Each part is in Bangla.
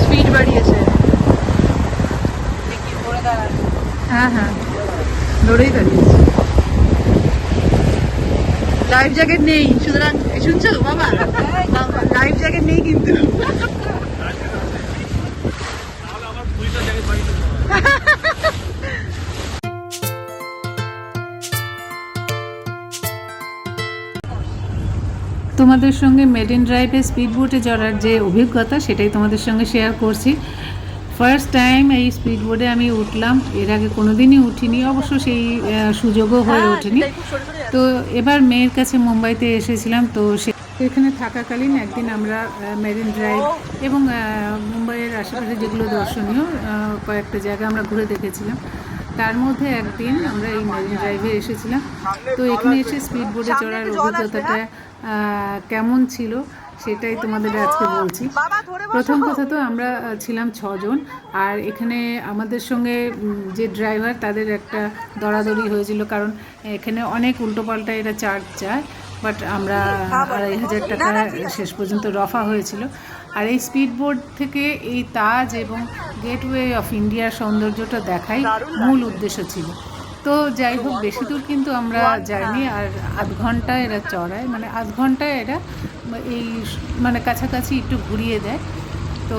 স্পিড বাড়িয়েছে হ্যাঁ হ্যাঁ। ধরেই দাঁড়িয়েছে লাইফ জ্যাকেট নেই সুতরাং শুনছো বাবা? লাইফ জ্যাকেট নেই কিন্তু। তোমাদের সঙ্গে মেরিন ড্রাইভে স্পিড বোটে চড়ার যে অভিজ্ঞতা সেটাই তোমাদের সঙ্গে শেয়ার করছি। ফার্স্ট টাইম এই স্পিড বোটে আমি উঠলাম এর আগে কোনোদিনই উঠিনি অবশ্য সেই সুযোগও হয়ে ওঠেনি। তো এবার মেয়ের কাছে মুম্বাইতে এসেছিলাম তো সে এখানে থাকাকালীন একদিন আমরা মেরিন ড্রাইভ এবং মুম্বাইয়ের আশেপাশে যেগুলো দর্শনীয় কয়েকটা জায়গা আমরা ঘুরে দেখেছিলাম। তার মধ্যে একদিন আমরা এই মেরিন ড্রাইভে এসেছিলাম। তো এখানে এসে স্পিড বোটে চড়ার অভিজ্ঞতাটা কেমন ছিল সেটাই তোমাদের আজকে বলছি। প্রথম কথা তো আমরা ছিলাম ছজন আর এখানে আমাদের সঙ্গে যে ড্রাইভার তাদের একটা দরাদরি হয়েছিল কারণ এখানে অনেক উল্টোপাল্টা এরা চার্জ চায় বাট আমরা আড়াই হাজার টাকা শেষ পর্যন্ত রফা হয়েছিল। আর এই স্পিড বোর্ড থেকে এই তাজ এবং গেটওয়ে অফ ইন্ডিয়ার সৌন্দর্যটা দেখাই মূল উদ্দেশ্য ছিল। তো যাই হোক, বেশি দূর কিন্তু আমরা যাইনি, আর আধ ঘণ্টা এরা চড়ায়। মানে আধ ঘন্টায় এরা এই মানে কাছাকাছি একটু ঘুরিয়ে দেয়। তো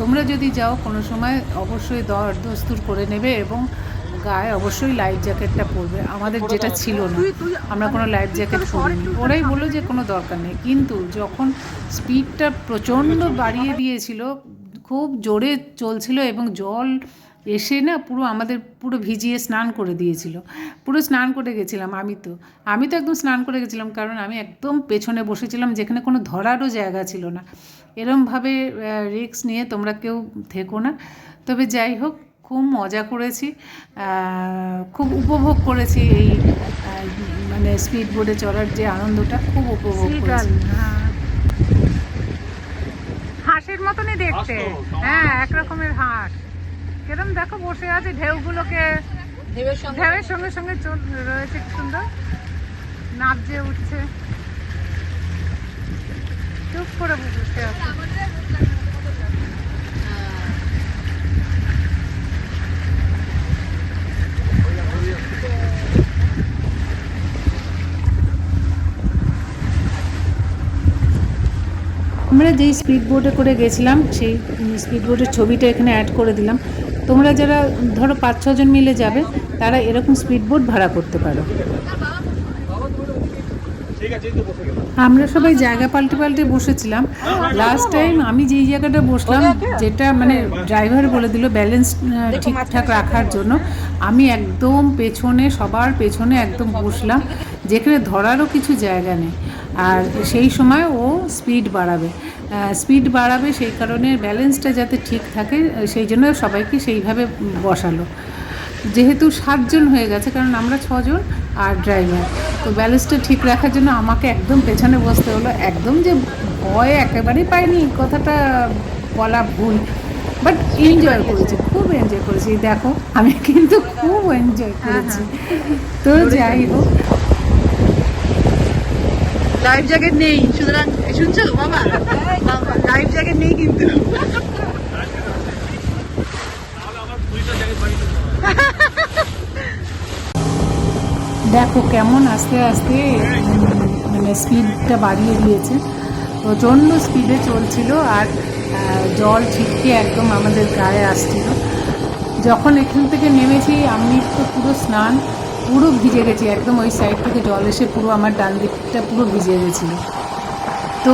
তোমরা যদি যাও, কোনো সময় অবশ্যই দর দস্তুর করে নেবে এবং গায়ে অবশ্যই লাইফ জ্যাকেটটা পরবে। আমাদের যেটা ছিল না, আমরা কোনো লাইফ জ্যাকেট পরিনি। ওরাই বলল যে কোনো দরকার নেই। কিন্তু যখন স্পিডটা প্রচণ্ড বাড়িয়ে দিয়েছিল, খুব জোরে চলছিল এবং জল এসে না পুরো আমাদের পুরো ভিজিয়ে স্নান করে দিয়েছিল। পুরো স্নান করে গেছিলাম আমি তো। আমি তো একদম স্নান করে গেছিলাম কারণ আমি একদম পেছনে বসেছিলাম, যেখানে কোনো ধরারও জায়গা ছিল না। এরমভাবে রিস্ক নিয়ে তোমরা কেউ থেকো না। তবে যাই হোক খুব মজা করেছি খুব উপভোগ করেছি এই মানে স্পিড বোর্ডে চড়ার যে আনন্দটা খুব উপভোগ করেছি। হাঁসের মতনই দেখতে। হ্যাঁ এক রকমের হাঁস। কিরম দেখো বসে আছে ঢেউগুলোকে ঢেউয়ের সঙ্গে ঢেউয়ের সঙ্গে রয়েছে সুন্দর? নাচে উঠছে। চুপ করে বসে আছে। আমরা যেই স্পিড বোটে করে গেছিলাম, সেই স্পিড বোটের ছবিটা এখানে অ্যাড করে দিলাম। তোমরা যারা, ধরো পাঁচ ছজন মিলে যাবে, তারা এরকম স্পিড বোট ভাড়া করতে পারো। আমরা সবাই জায়গা পাল্টে পাল্টে বসেছিলাম। লাস্ট টাইম আমি যেই জায়গাটা বসলাম, যেটা মানে ড্রাইভার বলে দিল ব্যালেন্স ঠিকঠাক রাখার জন্য, আমি একদম পেছনে, সবার পেছনে একদম বসলাম, যেখানে ধরারও কিছু জায়গা নেই। আর সেই সময় ও স্পিড বাড়াবে। স্পিড বাড়াবে সেই কারণে ব্যালেন্সটা যাতে ঠিক থাকে সেই জন্য সবাইকে সেইভাবে বসালো। যেহেতু সাতজন হয়ে গেছে কারণ আমরা ছজন আর ড্রাইভার তো ব্যালেন্সটা ঠিক রাখার জন্য আমাকে একদম পেছনে বসতে হলো। একদম যে ভয় একেবারেই পাইনি কথাটা বলা ভুল বাট এনজয় করেছি খুব এনজয় করেছি। দেখো আমি কিন্তু খুব এনজয় করেছি। তো যাই হোক লাইফ জ্যাকেট নেই, সুতরাং শুনছো? বাবা লাইফ জ্যাকেট নেই কিন্তু। দেখো কেমন আস্তে আস্তে মানে স্পিডটা বাড়িয়ে দিয়েছে। প্রচণ্ড স্পিডে চলছিল আর জল ছিটকে একদম আমাদের গায়ে আসছিল। যখন এখান থেকে নেমেছি, আমি তো পুরো স্নান পুরো ভিজে গেছি, একদম ওই সাইড থেকে জল এসে পুরো আমার ডান দিকটা পুরো ভিজে গেছিল। তো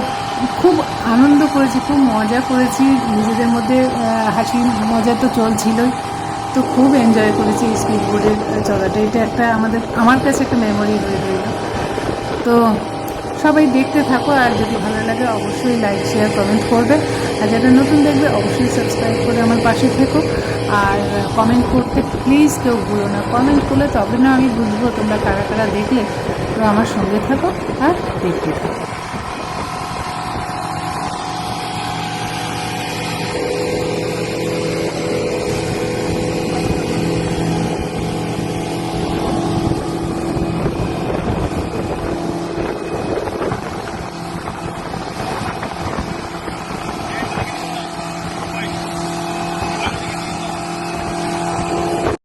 খুব আনন্দ করেছি, খুব মজা করেছি, নিজেদের মধ্যে হাসি, মজা তো চলছিলই। তো খুব এনজয় করেছি এই স্পিড বোর্ডের চলাটা। এটা একটা আমাদের, আমার কাছে একটা মেমোরি হয়ে রইল। তো সবাই দেখতে থাকো, আর যদি ভালো লাগে অবশ্যই লাইক শেয়ার কমেন্ট করবে। আর যারা নতুন দেখবে, অবশ্যই সাবস্ক্রাইব করে আমার পাশে থেকো। আর কমেন্ট করতে প্লিজ কেউ ভুলো না। কমেন্ট করলে তবে না আমি বুঝব তোমরা কারা কারা দেখলে। তো আমার সঙ্গে থাকো আর দেখতে থাকো।